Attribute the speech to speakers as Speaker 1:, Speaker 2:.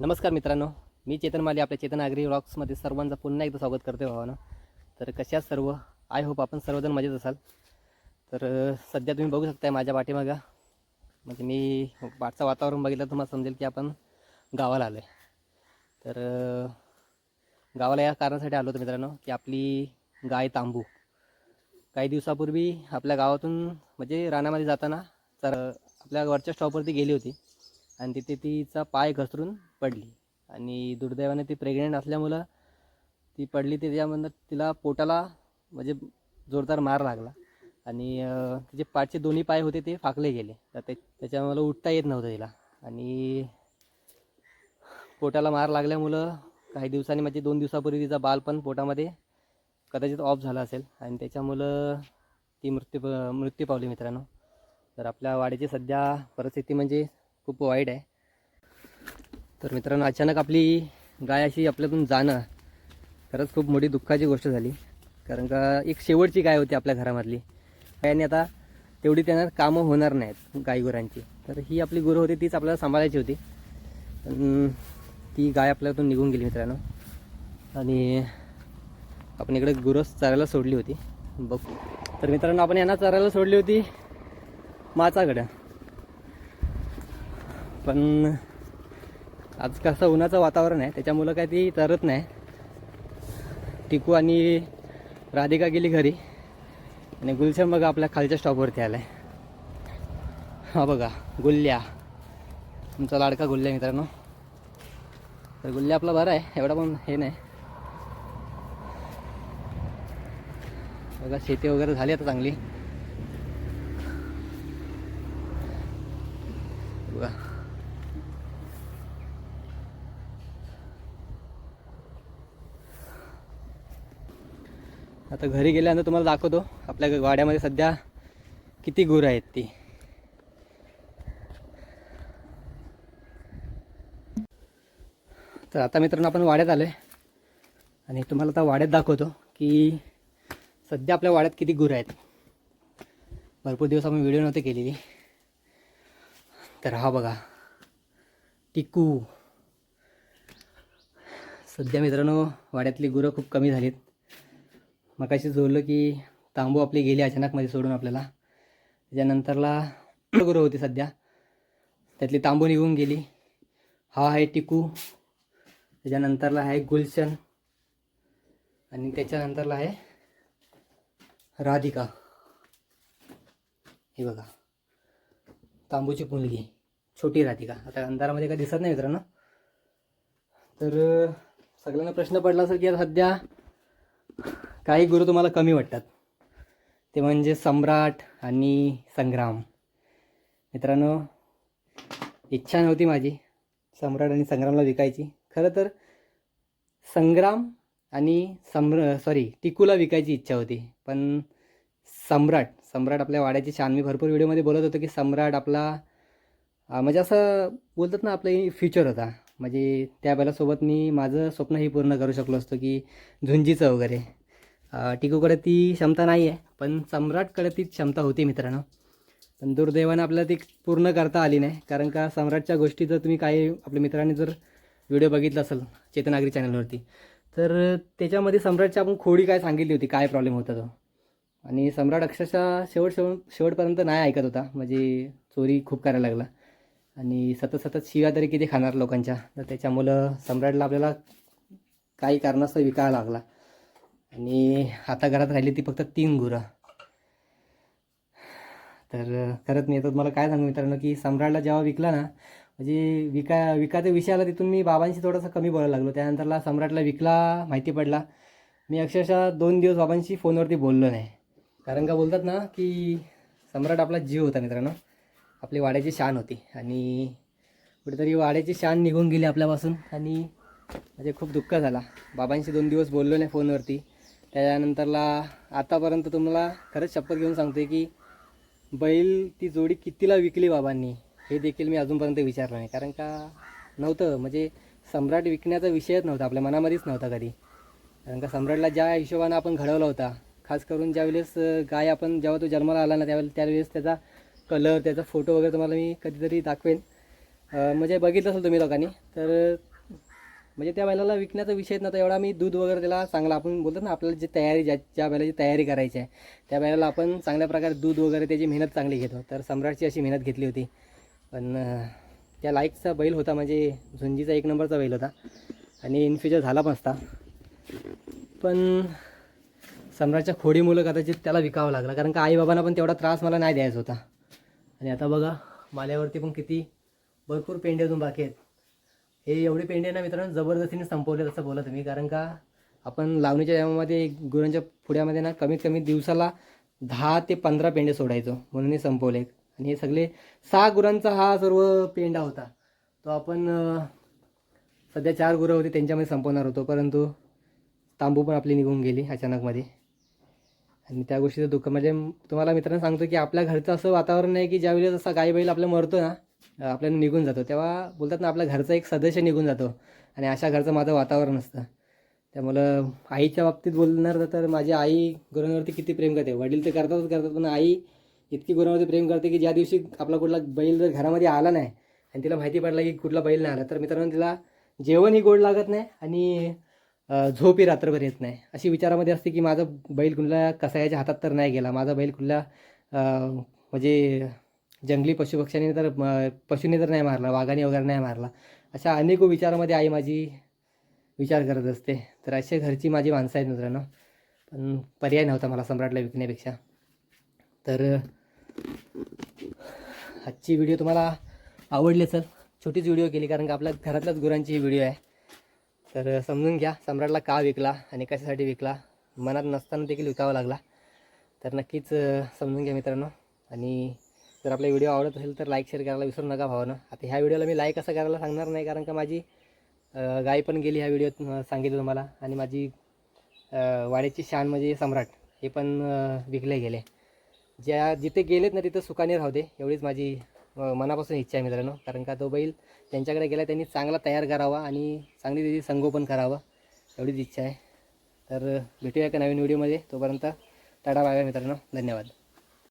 Speaker 1: नमस्कार मित्रांनो मी चेतन माली आपल्या चेतन आगरी रॉक्समध्ये सर्वांचं पुन्हा एकदा स्वागत करते भावानं. तर कशा सर्व? आय होप आपण सर्वजण मजेत असाल. तर सध्या तुम्ही बघू शकताय माझ्या पाठीमागं. म्हणजे मी पाठचं वातावरण बघितलं तुम्हाला समजेल की आपण गावाला आलो आहे तर गावाला या कारणासाठी आलो होतो मित्रांनो की आपली गाय तांबू. काही दिवसापूर्वी आपल्या गावातून म्हणजे रानामध्ये जाताना तर आपल्या वरच्या स्टॉपवरती गेली होती. आणि तिथे तिचा पाय घसरून पडली. आणि दुर्दैवाने ती प्रेग्नेंट असल्यामुळं ती पडली त्याच्यामधनं तिला पोटाला म्हणजे जोरदार मार लागला. आणि तिचे पाठचे दोन्ही पाय होते ते फाकले गेले. तर ते त्याच्यामुळं उठता येत नव्हतं तिला. आणि पोटाला मार लागल्यामुळं काही दिवसांनी म्हणजे दोन दिवसापूर्वी तिचा बाल पण पोटामध्ये कदाचित ऑफ झाला असेल. आणि त्याच्यामुळं ती मृत्यू प- मृत्यू पावली मित्रांनो. तर आपल्या वाडीची सध्या परिस्थिती म्हणजे खूप वाईट आहे. तर मित्रांनो अचानक आपली गाय अशी आपल्यातून जाणं खरंच खूप मोठी दुःखाची गोष्ट झाली. कारण का एक शेवटची गाय होती आपल्या घरामधली. आणि आता तेवढी त्यांना कामं होणार नाहीत गायगुरांची. तर ही आपली गुरु होती तीच आपल्याला सांभाळायची होती. पण ती गाय आपल्यातून निघून गेली मित्रांनो. आणि आपण इकडे गुरस चरायला सोडली होती. बघ. तर मित्रांनो आपण यांना चरायला सोडली होती माचाकडं. पण आज कसं उन्हाचं वातावरण आहे त्याच्यामुळं काय ती तरत नाही. टिकू आणि राधिका गेली घरी आणि गुलशन बघा आपल्या खालच्या स्टॉपवरती आलाय. हा बघा गुल्ल्या. तुमचा लाडका गुल्ल्या मित्रांनो. तर गुल्ल्या आपला बरा आहे एवढा पण हे नाही. बघा शेती वगैरे झाली आता चांगली बघा आता घरी गेल्यानंतर तुम्हाला दाखवतो. आपल्या वाड्यामध्ये सध्या किती गुरं आहेत ती. तर आता मित्रांनो आपण वाड्यात आलो आहे आणि तुम्हाला आता वाड्यात दाखवतो की सध्या आपल्या वाड्यात किती गुरं आहेत. भरपूर दिवस आपण व्हिडिओ नव्हते केलेली. तर हा बघा. टिकू. सध्या मित्रांनो वाड्यातली गुरं खूप कमी झालीत. मग अशी जोडलं की तांबू आपली गेली अचानकमध्ये सोडून आपल्याला. त्याच्यानंतरला गुरं होती सध्या. त्यातली तांबू निघून गेली. हा आहे टिकू. त्याच्यानंतरला आहे गुलशन. आणि त्याच्यानंतरला आहे राधिका. हे बघा. तांबूची मुलगी छोटी राधिका. आता अंधारामध्ये काय दिसत नाही मित्रांनो. तर सगळ्यांना प्रश्न पडला असेल की आता सध्या काही गुरु तुम्हाला कमी वाटतात. ते म्हणजे सम्राट आणि संग्राम. मित्रांनो इच्छा नव्हती माझी सम्राट आणि संग्रामला विकायची. खरं तर संग्राम आणि सम्र सॉरी टिकूला विकायची इच्छा होती. पण सम्राट सम्राट आपल्या वाड्याची छान मी भरपूर व्हिडिओमध्ये बोलत होतो की सम्राट आपला म्हणजे असं बोलतात ना आपलं फ्युचर होता. म्हणजे त्या बैलासोबत मी माझं स्वप्नही पूर्ण करू शकलो असतो की झुंजीचं वगैरे. टिकूकडे ती क्षमता नाही आहे पण सम्राटकडे ती क्षमता होती मित्रांनो. पण दुर्दैवानं आपल्याला ती पूर्ण करता आली नाही कारण का सम्राटच्या गोष्टी जर तुम्ही काही आपल्या मित्रांनी जर व्हिडिओ बघितला असेल चेतनागरी चॅनलवरती तर त्याच्यामध्ये सम्राटची आपण खोडी काय सांगितली होती काय प्रॉब्लेम होता तो? आणि सम्राट अक्षरशः शेवट शेवट शेवटपर्यंत नाही ऐकत होता म्हणजे चोरी खूप करायला लागला. आणि सतत सतत शिव्या तरी किती खाणार लोकांच्या तर त्याच्यामुळं सम्राटला आपल्याला काही कारणास्तव विकायला लागला. आणि आता घरात राहिली ती फक्त तीन गुरं. तर खरंच नाही तर तुम्हाला काय सांगू मित्रांनो की सम्राटला जेव्हा विकला ना म्हणजे विका विकायचा विषय आला तिथून मी बाबांशी थोडंसं कमी बोलायला लागलो. त्यानंतरला सम्राटला विकला माहिती पडला. मी अक्षरशः दोन दिवस बाबांशी फोनवरती बोललो नाही. कारण का बोलतात ना की सम्राट आपला जीव होता मित्रांनो. आपली वाड्याची शान होती. आणि कुठेतरी वाड्याची शान निघून गेली आपल्यापासून. आणि म्हणजे खूप दुःख झाला. बाबांशी दोन दिवस बोललो नाही फोनवरती. त्याच्यानंतरला आतापर्यंत तुम्हाला खरंच शपथ घेऊन सांगतोय की बैल ती जोडी कितीला विकली बाबांनी हे देखील मी अजूनपर्यंत विचारलं नाही. कारण का नव्हतं म्हणजे सम्राट विकण्याचा विषयच नव्हता आपल्या मनामध्येच नव्हता कधी. कारण का सम्राटला ज्या हिशोबानं आपण घडवला होता खास करून ज्यावेळेस गाय आपण जेव्हा तो जन्माला आला ना त्यावेळेस त्यावेळेस त्याचा कलर त्याचा फोटो वगैरे तुम्हाला मी कधीतरी दाखवेन. म्हणजे बघितलं असेल तुम्ही लोकांनी तर म्हणजे त्या बैलाला विकण्याचा विषय नव्हता. एवढा मी दूध वगैरे त्याला चांगला आपण बोलतो ना आपल्याला जी तयारी ज्या ज्या बैलाची तयारी करायची आहे त्या बैलाला आपण चांगल्या प्रकारे दूध वगैरे त्याची मेहनत चांगली घेतो. तर सम्राटची अशी मेहनत घेतली होती. पण त्या लाईकचा बैल होता म्हणजे झुंजीचा एक नंबरचा बैल होता. आणि इन फ्युचर झाला पण असता. पण सम्राटच्या खोडी मुलं कदाचित त्याला विकावं लागलं. कारण का आईबाबांना पण तेवढा त्रास मला नाही द्यायचा होता. आणि आता बघा माल्यावरती पण किती भरपूर पेंडे अजून बाकी आहेत. हे एवढे पेंडे ना मित्रांनो जबरदस्तीने संपवले तसं बोला तुम्ही कारण का आपण लावणीच्या टायमामध्ये गुरांच्या पुढ्यामध्ये ना कमीत कमी दिवसाला दहा ते पंधरा पेंडे सोडायचो. म्हणून हे संपवले आणि हे सगळे सहा गुरांचा हा सर्व पेंडा होता. तो आपण सध्या चार गुरं होती त्यांच्यामध्ये संपवणार होतो. परंतु तांबू पण आपली निघून गेली अचानकमध्ये. आणि त्या गोष्टीचं दुःख म्हणजे तुम्हाला मित्रांनो सांगतो की आपल्या घरचं असं वातावरण आहे की ज्यावेळेस असा गाई बैल आपलं मरतो ना आपल्याला निघून जातो. तेव्हा बोलतात ना आपल्या घरचा एक सदस्य निघून जातो. आणि अशा घरचं माझं वातावरण असतं. त्यामुळं आईच्या बाबतीत बोलणार तर माझी आई गुरांवरती किती प्रेम करते. वडील तर करतातच करतात पण आई इतकी गुरांवरती प्रेम करते की ज्या दिवशी आपला कुठला बैल जर घरामध्ये आला नाही आणि तिला माहिती पडलं की कुठला बैल नाही आला तर मित्रांनो तिला जेवणही गोड लागत नाही आणि झोपही रात्रभर येत नाही. अशी विचारामध्ये असते की माझा बैल कुठल्या कसायाच्या हातात तर नाही गेला. माझा बैल कुठल्या म्हणजे जंगली पशुपक्ष्यांनी तर म, पशूने तर नाही मारला वाघाने वगैरे नाही मारला. अशा अनेक विचारामध्ये आई माझी विचार करत असते. तर असे घरची माझी माणसं आहेत मित्रांनो. पण पर्याय नव्हता मला सम्राटला विकण्यापेक्षा. तर आजची व्हिडिओ तुम्हाला आवडली असेल छोटीच व्हिडिओ केली कारण का आपल्या घरातल्याच गुरांची ही व्हिडिओ आहे. तर समजून घ्या सम्राटला का विकला आणि कशासाठी विकला? मनात नसताना देखील विकावा लागला. तर नक्कीच समजून घ्या मित्रांनो. आणि जर आपला व्हिडिओ आवडत असेल तर लाईक शेअर करायला विसरू नका भावानं. आता ह्या व्हिडिओला मी लाईक असं करायला सांगणार नाही कारण का माझी गाय पण गेली ह्या व्हिडिओत सांगितलं तुम्हाला. आणि माझी वाड्याची शान म्हणजे सम्राट हे पण विकले गेले. ज्या जिथे गेलेत ना तिथं सुखाने राहू दे एवढीच माझी मनापासून इच्छा आहे मित्रांनो. कारण का तो बैल त्यांच्याकडे गेला त्यांनी चांगला तयार करावा आणि चांगली त्याची संगोपन करावं एवढीच इच्छा आहे. तर भेटूया एका नवीन व्हिडिओमध्ये. तोपर्यंत टाटा बाय बाय मित्रांनो. धन्यवाद.